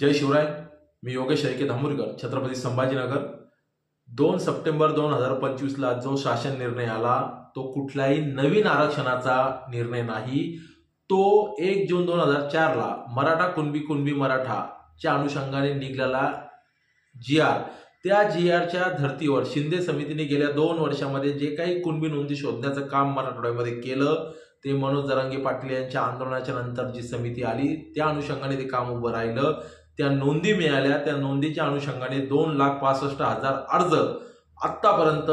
जय शिवराय मी योगेश ऐके धामुरकर छत्रपती संभाजीनगर. दोन सप्टेंबर दोन हजार पंचवीसला जो शासन निर्णय आला तो कुठलाही नवीन आरक्षणाचा निर्णय नाही. तो एक जून दोन हजार चारला मराठा कुणबी कुणबी मराठाच्या अनुषंगाने निघालेला जी आर. त्या जी आरच्या धर्तीवर शिंदे समितीने गेल्या दोन वर्षामध्ये जे काही कुणबी नोंदी शोधण्याचं काम मराठवाड्यामध्ये केलं ते मनोज जरांगे पाटील यांच्या आंदोलनाच्या नंतर जी समिती आली त्या अनुषंगाने ते काम उभं राहिलं. त्या नोंदी मिळाल्या. त्या नोंदीच्या अनुषंगाने दोन लाख पासष्ट हजार अर्ज आत्तापर्यंत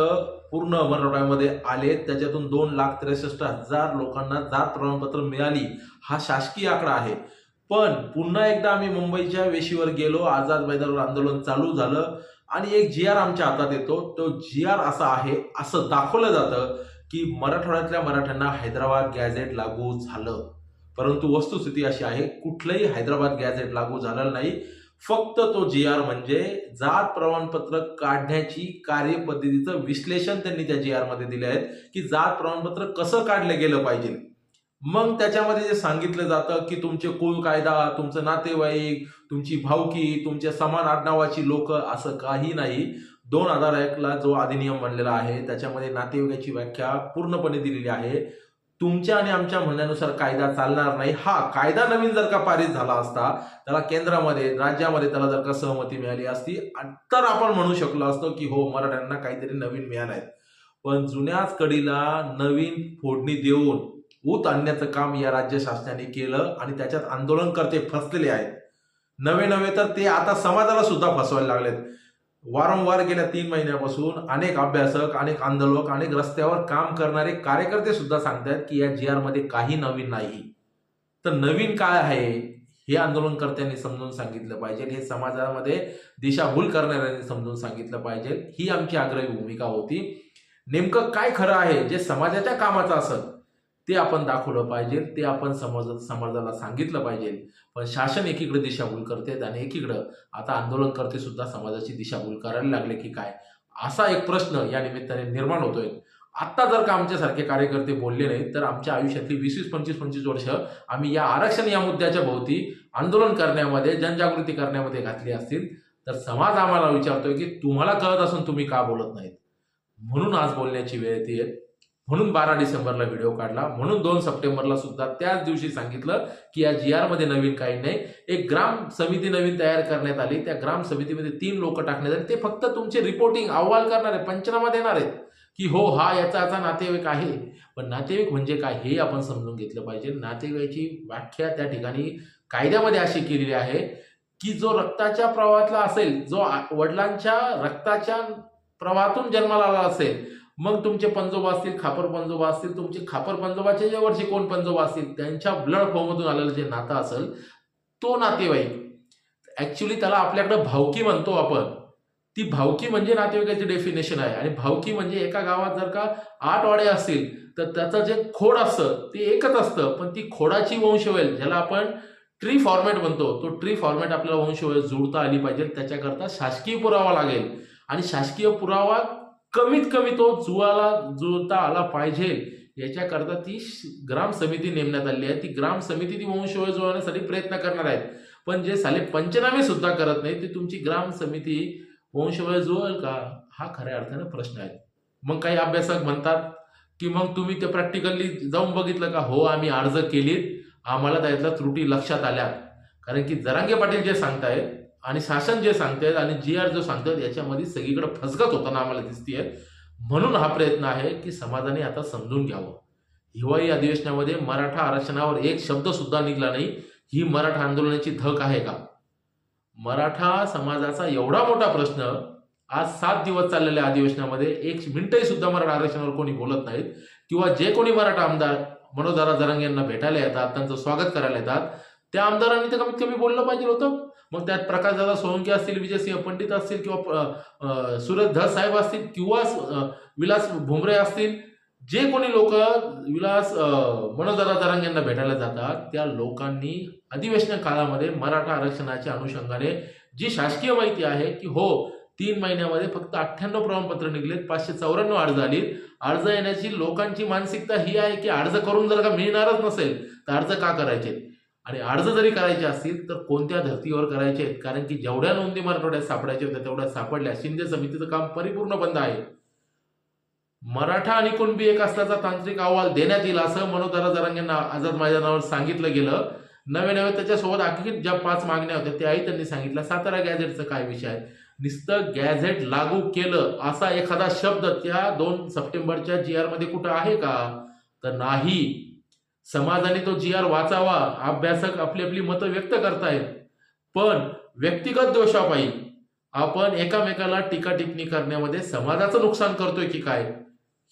पूर्ण मराठवाड्यामध्ये आले. त्याच्यातून दोन लाख त्रेसष्ट हजार लोकांना जात प्रमाणपत्र मिळाली. हा शासकीय आकडा आहे. पण पुन्हा एकदा आम्ही मुंबईच्या वेशीवर गेलो. आझाद मैदानावर आंदोलन चालू झालं. आणि एक जी आर आमच्या हातात येतो. तो जी आर असा आहे असं दाखवलं जातं की मराठवाड्यातल्या मराठ्यांना हैदराबाद गॅझेट लागू झालं. परंतु वस्तुस्थिती अशी आहे कुठलंही हैदराबाद गॅझेट लागू झालेलं नाही. फक्त तो जी आर म्हणजे जात प्रमाणपत्र काढण्याची कार्यपद्धतीचं विश्लेषण त्यांनी त्या जी आरमध्ये दिले आहेत की जात प्रमाणपत्र कसं काढलं गेलं पाहिजे. मग त्याच्यामध्ये जे सांगितलं जातं की तुमचे कुल कायदा तुमचं नातेवाईक तुमची भावकी तुमच्या समान आडनावाची लोक असं काही नाही. दोन हजार एकला जो अधिनियम बनलेला आहे त्याच्यामध्ये नातेवाईकाची व्याख्या पूर्णपणे दिलेली आहे. तुमच्या आणि आमच्या म्हणण्यानुसार कायदा चालणार नाही. हा कायदा नवीन जर का पारित झाला असता त्याला केंद्रामध्ये राज्यामध्ये त्याला जर का सहमती मिळाली असती तर आपण म्हणू शकलो असतो की हो मराठ्यांना काहीतरी नवीन मिळालं आहे पण जुन्याच कडीला नवीन फोडणी देऊन ऊत आणण्याचं काम या राज्य शासनाने केलं आणि त्याच्यात आंदोलनकर्ते फसलेले आहेत. नवे नवे तर ते आता समाजाला सुद्धा फसवायला लागलेत. वारंवार गेल्या तीन महिन्यापासून अनेक अभ्यासक अनेक आंदोलक अनेक रस्त्यावर काम करणारे कार्यकर्ते सुद्धा सांगतात की या जी आरमध्ये काही नवीन नाही. तर नवीन काय आहे हे आंदोलनकर्त्यांनी समजून सांगितलं पाहिजे हे समाजामध्ये दिशाभूल करणाऱ्यांनी समजून सांगितलं पाहिजे. ही आमची आग्रही भूमिका होती. नेमकं काय खरं आहे? जे समाजाच्या कामाचं असत ते आपण दाखवलं पाहिजे ते आपण समाज समाजाला सांगितलं पाहिजे. पण शासन एकीकडे दिशाभूल करते आणि एकीकडं आता आंदोलनकर्ते सुद्धा समाजाची दिशाभूल करायला लागले की काय? असा एक प्रश्न या निमित्ताने निर्माण होतोय. आत्ता जर का आमच्यासारखे कार्यकर्ते बोलले नाहीत तर आमच्या आयुष्यातली वीस वीस पंचवीस पंचवीस वर्ष आम्ही या आरक्षण या मुद्द्याच्या भोवती आंदोलन करण्यामध्ये जनजागृती करण्यामध्ये घातली असतील. तर समाज आम्हाला विचारतोय की तुम्हाला कळत असून तुम्ही का बोलत नाहीत? म्हणून आज बोलण्याची वेळ येते. म्हणून बारा डिसेंबरला व्हिडिओ काढला. म्हणून दोन सप्टेंबरला सुद्धा त्याच दिवशी सांगितलं की या जी आरमध्ये नवीन काही नाही. एक ग्राम समिती नवीन तयार करण्यात आली. त्या ग्राम समितीमध्ये तीन लोक टाकण्यात आले. ते फक्त तुमचे रिपोर्टिंग अहवाल करणार आहे पंचनामा देणार आहेत. की हो हा याचा याचा नातेवाईक आहे. पण नातेवाईक म्हणजे काय हे आपण समजून घेतलं पाहिजे. नातेवाईकाची व्याख्या त्या ठिकाणी कायद्यामध्ये अशी केलेली आहे की जो रक्ताच्या प्रवाहातला असेल जो वडिलांच्या रक्ताच्या प्रवाहातून जन्माला आला असेल मग तुमचे पंजोबा असतील खापर पंजोबा असतील तुमचे खापर पंजोबाचे जे वर्षी कोण पंजोबा असतील? त्यांच्या ब्लड फॉर्ममधून आलेलं जे नातं असेल तो नातेवाईक. ऍक्च्युली त्याला आपल्याकडे भावकी म्हणतो आपण. ती भावकी म्हणजे नातेवाईकाची डेफिनेशन आहे. आणि भावकी म्हणजे एका गावात जर का आठ वाडे असतील तर त्याचं जे खोड असतं ते एकच असतं. पण ती खोडाची वंशवेल ज्याला आपण ट्री फॉर्मॅट म्हणतो तो ट्री फॉर्मॅट आपल्याला वंशवेल जुळता आली पाहिजे. त्याच्याकरता शासकीय पुरावा लागेल. आणि शासकीय पुरावा कमीत कमी तो जुळाला जुळता आला पाहिजे. याच्याकरता ती श- ग्राम समिती नेमण्यात आली आहे. ती ग्राम समिती ती वंशवळ जुळवण्यासाठी प्रयत्न करणार आहेत. पण जे साले पंचनामे सुद्धा करत नाही ती तुमची ग्राम समिती वंशवळ जुळेल का? हा खऱ्या अर्थानं प्रश्न आहे. मग काही अभ्यासक म्हणतात की मग तुम्ही ते प्रॅक्टिकली जाऊन बघितलं का? हो आम्ही अर्ज केलीत. आम्हाला त्यातल्या त्रुटी लक्षात आल्या. कारण की जरांगे पाटील जे सांगतायत आणि शासन जे सांगतायत आणि जी आर जो सांगतायत याच्यामध्ये सगळीकडे फसगत होताना आम्हाला दिसतीये. म्हणून हा प्रयत्न आहे की समाजाने आता समजून घ्यावं. हिवाळी अधिवेशनामध्ये मराठा आरक्षणावर एक शब्द सुद्धा निघला नाही. ही मराठा आंदोलनाची धक आहे का? मराठा समाजाचा एवढा मोठा प्रश्न आज सात दिवस चाललेल्या अधिवेशनामध्ये एक मिनिटही सुद्धा मराठा आरक्षणावर कोणी बोलत नाहीत. किंवा जे कोणी मराठा आमदार मनोजदारा जरांगे यांना भेटायला येतात त्यांचं स्वागत करायला येतात त्या आमदारांनी तर कमीत कमी बोललं पाहिजे होतं. मग त्यात प्रकाशदादा सोळंकी असतील विजयसिंह पंडित असतील किंवा सुरज धस साहेब असतील किंवा विलास भुमरे असतील जे कोणी लोक विलास मनोजदादा जरांग यांना भेटायला जातात त्या लोकांनी अधिवेशन काळामध्ये मराठा आरक्षणाच्या अनुषंगाने जी शासकीय माहिती आहे की हो तीन महिन्यामध्ये फक्त अठ्ठ्याण्णव प्रमाणपत्र निघलेत पाचशे चौऱ्याण्णव अर्ज आली अर्ज येण्याची लोकांची मानसिकता ही आहे की अर्ज करून जर का मिळणारच नसेल तर अर्ज का करायचे? आणि अर्ज जरी करायचे असतील तर कोणत्या धर्तीवर करायचे आहेत? कारण की जेवढ्या नोंदी मराठवाड्यात सापडायच्या होत्या तेवढ्या सापडल्या. शिंदे समितीचं काम परिपूर्ण बंद आहे. मराठा आणि कुणबी एक असल्याचा तांत्रिक अहवाल देण्यात येईल असं मनोदरा जरांगेंना आझाद मैदानावर सांगितलं गेलं. नवे नवे त्याच्यासोबत आणखी ज्या पाच मागण्या होत्या त्याही त्यांनी सांगितलं सातारा गॅझेटचा काय विषय आहे? नुसतं गॅझेट लागू केलं असा एखादा शब्द त्या दोन सप्टेंबरच्या जी आरमध्ये कुठं आहे का? तर नाही. समाजाने तो जी आर वाचावा अभ्यासक आपली आपली मतं व्यक्त करतायत. पण व्यक्तिगत दोषापायी आपण एकामेकाला टीका टिप्पणी करण्यामध्ये समाजाचं नुकसान करतोय की काय?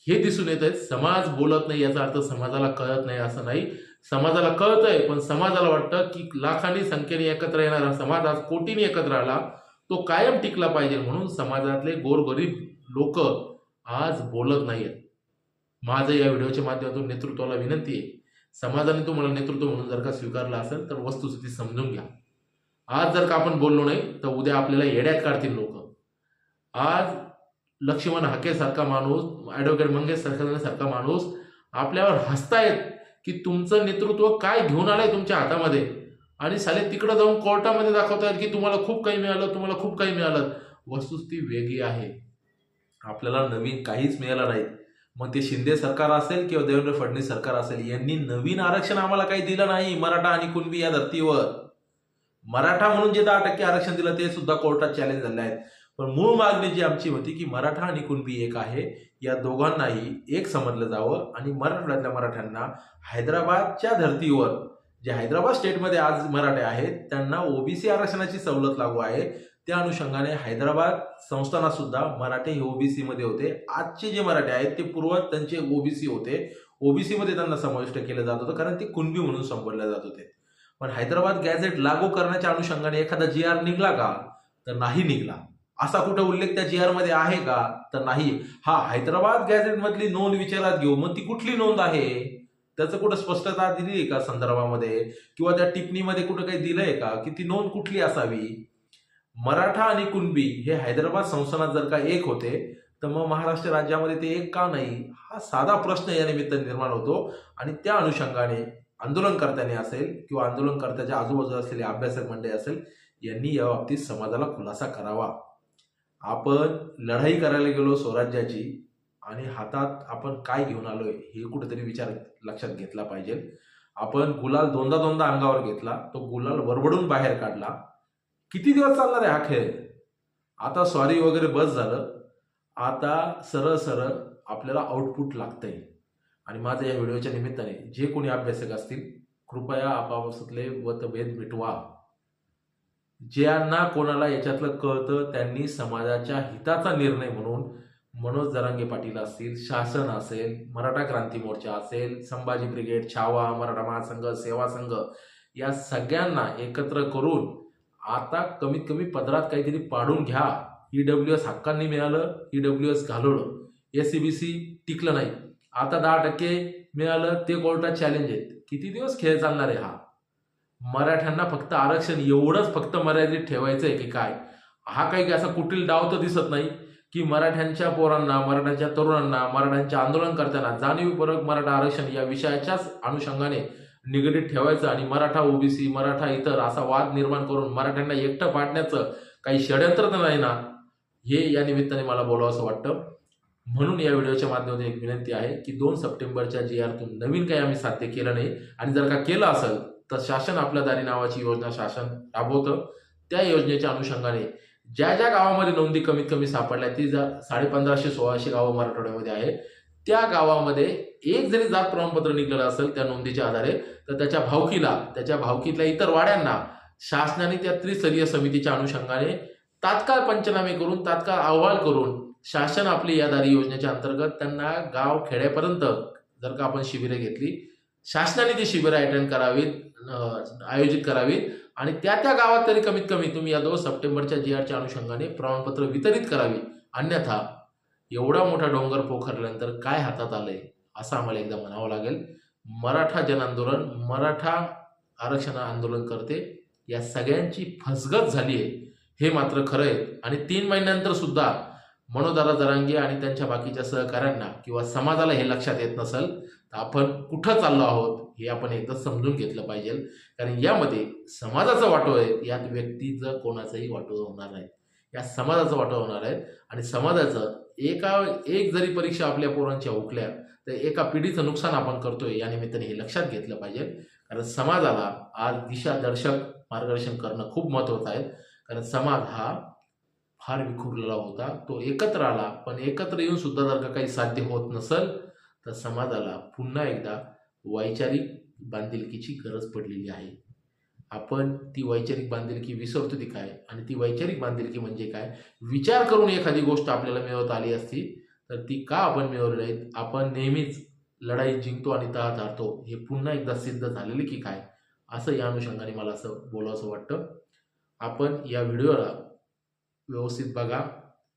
हे दिसून येत आहे समाज बोलत नाही याचा अर्थ समाजाला कळत नाही असं नाही. समाजाला कळतंय पण समाजाला वाटतं की लाखांनी संख्येने एकत्र येणारा समाज आज कोटीने एकत्र आला तो कायम टिकला पाहिजे म्हणून समाजातले गोरगरीब लोक आज बोलत नाहीयेत. माझं या व्हिडिओच्या माध्यमातून नेतृत्वाला विनंती आहे. समाजाने तुम्हाला नेतृत्व म्हणून जर का स्वीकारला असेल तर वस्तुस्थिती समजून घ्या. आज जर का आपण बोललो नाही तर उद्या आपल्याला येड्यात काढतील लोक. आज लक्ष्मण हाकेसारखा माणूस ॲडव्होकेट मंगेश सारखा माणूस आपल्यावर हसतायत की तुमचं नेतृत्व काय घेऊन आलंय तुमच्या हातामध्ये? आणि साले तिकडं जाऊन कोर्टामध्ये दाखवतायत की तुम्हाला खूप काही मिळालं तुम्हाला खूप काही मिळालं. वस्तुस्थिती वेगळी आहे. आपल्याला नवीन काहीच मिळालं नाही. मग ते शिंदे सरकार असेल किंवा देवेंद्र फडणवीस सरकार असेल यांनी नवीन आरक्षण आम्हाला काही दिलं नाही मराठा आणि कुणबी या धर्तीवर. मराठा म्हणून जे दहा टक्के आरक्षण दिलं ते सुद्धा कोर्टात चॅलेंज झाले आहेत. पण मूळ मागणी जी आमची होती की मराठा आणि कुणबी एक आहे या दोघांनाही एक समजलं जावं आणि मराठवाड्यातल्या मराठ्यांना हैदराबादच्या धर्तीवर जे हैदराबाद स्टेटमध्ये आज मराठे आहेत त्यांना ओबीसी आरक्षणाची सवलत लागू आहे. त्या अनुषंगाने हैदराबाद संस्थानात सुद्धा मराठे हे ओबीसी मध्ये होते. आजचे जे मराठे आहेत ते पूर्वज त्यांचे ओबीसी होते. ओबीसी मध्ये त्यांना समाविष्ट केलं जात होतं कारण ते कुणबी म्हणून संबोधले जात होते. पण हैदराबाद गॅझेट लागू करण्याच्या अनुषंगाने एखादा जी आर निघला का? तर नाही निघला. असा कुठं उल्लेख त्या जी आरमध्ये आहे का? तर नाही. हा हैदराबाद गॅझेट मधली नोंद विचारात घेऊ. मग ती कुठली नोंद आहे? त्याचं कुठं स्पष्टता दिली आहे का संदर्भामध्ये? किंवा त्या टिप्पणीमध्ये कुठं काही दिलंय का? की ती नोंद कुठली असावी? मराठा आणि कुणबी हे हैदराबाद संस्थानात जर का एक होते तर मग महाराष्ट्र राज्यामध्ये ते एक का नाही? हा साधा प्रश्न या निमित्त निर्माण होतो. आणि त्या अनुषंगाने आंदोलनकर्त्याने असेल किंवा आंदोलनकर्त्याच्या आजूबाजूला असलेले अभ्यासक मंडळी असेल यांनी या बाबतीत समाजाला खुलासा करावा. आपण लढाई करायला गेलो स्वराज्याची आणि हातात आपण काय घेऊन आलोय हे कुठेतरी विचार लक्षात घेतला पाहिजे. आपण गुलाल दोनदा दोनदा अंगावर घेतला तो गुलाल वरवडून बाहेर काढला किती दिवस चालणार आहे हा खेळ? आता सॉरी वगैरे बस झालं. आता सरळ सरळ आपल्याला आउटपुट लागतंय. आणि माझं या व्हिडिओच्या निमित्ताने जे कोणी अभ्यासक असतील कृपया आपापसातले मतभेद मिटवा. ज्यांना कोणाला याच्यातलं कळतं त्यांनी समाजाच्या हिताचा निर्णय म्हणून मनोज जरांगे पाटील असतील शासन असेल मराठा क्रांती मोर्चा असेल संभाजी ब्रिगेड छावा मराठा महासंघ सेवा संघ या सगळ्यांना एकत्र करून आता कमीत कमी पदरात काहीतरी पाडून घ्या. ईडब्ल्यू एस हक्कांनी मिळालं ईडब्ल्यू एस घालवलं. एस सी बी सी टिकलं नाही. आता दहा टक्के मिळालं ते कोर्टात चॅलेंज आहेत. किती दिवस खेळ चालणार आहे हा? मराठ्यांना फक्त आरक्षण एवढंच फक्त मर्यादित ठेवायचं आहे की काय? हा काही असा कुटील डाव तर दिसत नाही की मराठ्यांच्या पोरांना मराठ्यांच्या तरुणांना मराठ्यांच्या आंदोलनकर्त्यांना जाणीवपूर्वक मराठा आरक्षण या विषयाच्याच अनुषंगाने निगडीत ठेवायचं आणि मराठा ओबीसी मराठा इतर असा वाद निर्माण करून मराठ्यांना एकटं पाडण्याचं काही षडयंत्र तर नाही ना? हे या निमित्ताने मला बोलावं असं वाटतं. म्हणून या व्हिडिओच्या माध्यमातून एक विनंती आहे की दोन सप्टेंबरच्या जी आरतून नवीन काही आम्ही साध्य केलं नाही आणि जर का केलं असेल तर शासन आपल्या दारी नावाची योजना शासन राबवतं. त्या योजनेच्या अनुषंगाने ज्या ज्या गावामध्ये नोंदी कमीत कमी सापडल्या ती जा साडे पंधराशे सोळाशे गावं मराठवाड्यामध्ये आहे त्या गावामध्ये एक जरी जात प्रमाणपत्र निघलेलं असेल त्या नोंदीच्या आधारे तर त्याच्या भावकीला त्याच्या भावकीतल्या इतर वाड्यांना शासनाने त्या त्रिस्तरीय समितीच्या अनुषंगाने तात्काळ पंचनामे करून तात्काळ अहवाल करून शासन आपली यादारी योजनेच्या अंतर्गत त्यांना गाव खेड्यापर्यंत जर का आपण शिबिरे घेतली शासनाने ती शिबिरं अटेंड करावीत आयोजित करावीत आणि त्या त्या गावात तरी कमीत कमी तुम्ही या दोन सप्टेंबरच्या जी आरच्या अनुषंगाने प्रमाणपत्र वितरित करावी. अन्यथा एवढा मोठा डोंगर पोखरल्यानंतर काय हातात आलंय असं आम्हाला एकदा म्हणावं लागेल. मराठा जनआंदोलन मराठा आरक्षण आंदोलन करते. या सगळ्यांची फसगत झाली आहे हे मात्र खरं आहे आणि तीन महिन्यानंतर सुद्धा मनोदारा जरांगे आणि त्यांच्या बाकीच्या सहकाऱ्यांना किंवा समाजाला हे लक्षात येत नसेल तर आपण कुठं चाललो आहोत हे आपण एकदा समजून घेतलं पाहिजे. कारण यामध्ये समाजाचा वाटो आहे. यात व्यक्तीचं कोणाचाही वाटो होणार नाही. या समाजाचं वाटा होणार आहे. आणि समाजाचं एका एक जरी परीक्षा आपल्या पोरांच्या उकल्या तर एका पिढीचं नुकसान आपण करतोय या निमित्ताने हे लक्षात घेतलं पाहिजे. कारण समाजाला आज दिशादर्शक मार्गदर्शन करणं खूप महत्त्वाचं आहे. कारण समाज हा फार विखुरलेला होता. तो एकत्र आला पण एकत्र येऊन सुद्धा जर का काही साध्य होत नसल तर समाजाला पुन्हा एकदा वैचारिक बांधिलकीची गरज पडलेली आहे. आपण ती वैचारिक बांधिलकी विसरतो ती काय? आणि ती वैचारिक बांधिलकी म्हणजे काय? विचार करून एखादी गोष्ट आपल्याला मिळवता आली असती तर ती का आपण मिळवली नाही आपण नेहमीच लढाई जिंकतो आणि तहात हारतो हे पुन्हा एकदा सिद्ध झालेले की काय? असं या अनुषंगाने मला असं बोलावंसं वाटतं. आपण या व्हिडिओला व्यवस्थित बघा.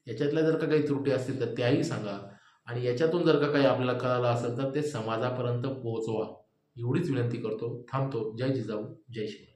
याच्यातल्या जर का काही त्रुटी असतील तर त्याही सांगा. आणि याच्यातून जर का काही आपल्याला कळालं असेल तर ते समाजापर्यंत पोहोचवा. एवढीच विनंती करतो. थांबतो. जय जिजाऊ. जय शिवाय